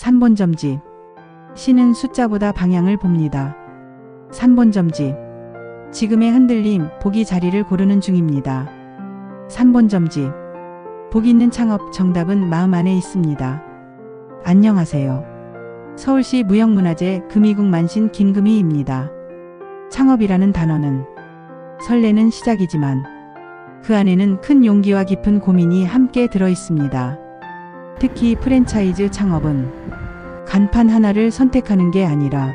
3본점집. 신은 숫자보다 방향을 봅니다. 3본점집. 지금의 흔들림, 보기 자리를 고르는 중입니다. 3본점집. 복 있는 창업 정답은 마음 안에 있습니다. 안녕하세요. 서울시 무형문화재 금이국 만신 김금희입니다. 창업이라는 단어는 설레는 시작이지만 그 안에는 큰 용기와 깊은 고민이 함께 들어 있습니다. 특히 프랜차이즈 창업은 간판 하나를 선택하는 게 아니라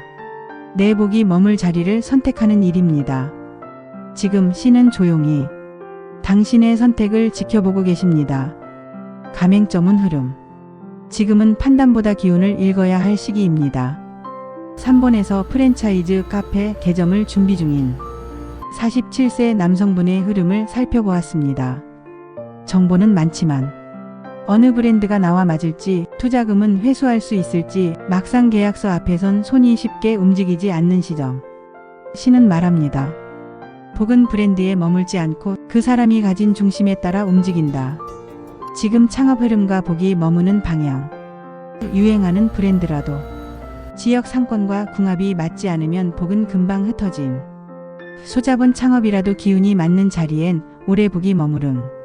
내 복이 머물 자리를 선택하는 일입니다. 지금 신은 조용히 당신의 선택을 지켜보고 계십니다. 가맹점은 흐름. 지금은 판단보다 기운을 읽어야 할 시기입니다. 3번에서 프랜차이즈 카페 개점을 준비 중인 47세 남성분의 흐름을 살펴보았습니다. 정보는 많지만 어느 브랜드가 나와 맞을지 투자금은 회수할 수 있을지 막상 계약서 앞에선 손이 쉽게 움직이지 않는 시점. 신은 말합니다. 복은 브랜드에 머물지 않고 그 사람이 가진 중심에 따라 움직인다. 지금 창업 흐름과 복이 머무는 방향. 유행하는 브랜드라도 지역 상권과 궁합이 맞지 않으면 복은 금방 흩어짐. 소잡은 창업이라도 기운이 맞는 자리엔 오래 복이 머무름.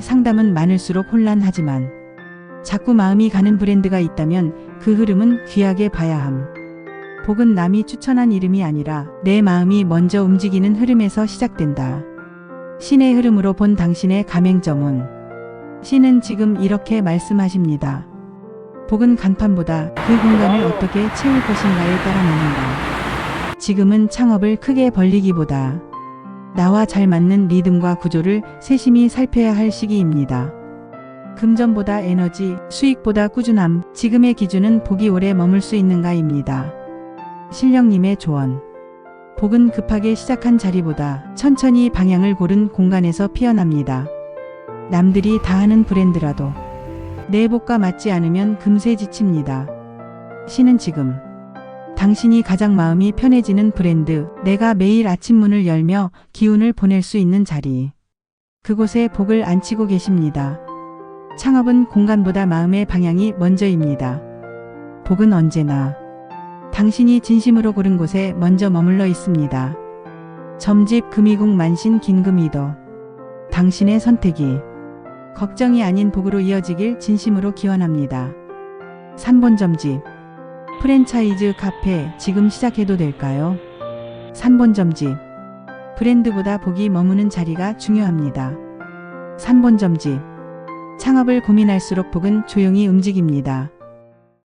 상담은 많을수록 혼란하지만 자꾸 마음이 가는 브랜드가 있다면 그 흐름은 귀하게 봐야 함. 복은 남이 추천한 이름이 아니라 내 마음이 먼저 움직이는 흐름에서 시작된다. 신의 흐름으로 본 당신의 가맹점은 신은 지금 이렇게 말씀하십니다. 복은 간판보다 그 공간을 어떻게 채울 것인가에 따라 묻는다. 지금은 창업을 크게 벌리기보다 나와 잘 맞는 리듬과 구조를 세심히 살펴야 할 시기입니다. 금전보다 에너지, 수익보다 꾸준함, 지금의 기준은 복이 오래 머물 수 있는가입니다. 신령님의 조언. 복은 급하게 시작한 자리보다 천천히 방향을 고른 공간에서 피어납니다. 남들이 다 하는 브랜드라도 내 복과 맞지 않으면 금세 지칩니다. 신은 지금 당신이 가장 마음이 편해지는 브랜드, 내가 매일 아침 문을 열며 기운을 보낼 수 있는 자리. 그곳에 복을 안치고 계십니다. 창업은 공간보다 마음의 방향이 먼저입니다. 복은 언제나 당신이 진심으로 고른 곳에 먼저 머물러 있습니다. 점집 금이국 만신 긴금이도 당신의 선택이 걱정이 아닌 복으로 이어지길 진심으로 기원합니다. 3번 점집 프랜차이즈 카페 지금 시작해도 될까요? 3번 점집 브랜드보다 복이 머무는 자리가 중요합니다. 3번 점집 창업을 고민할수록 복은 조용히 움직입니다.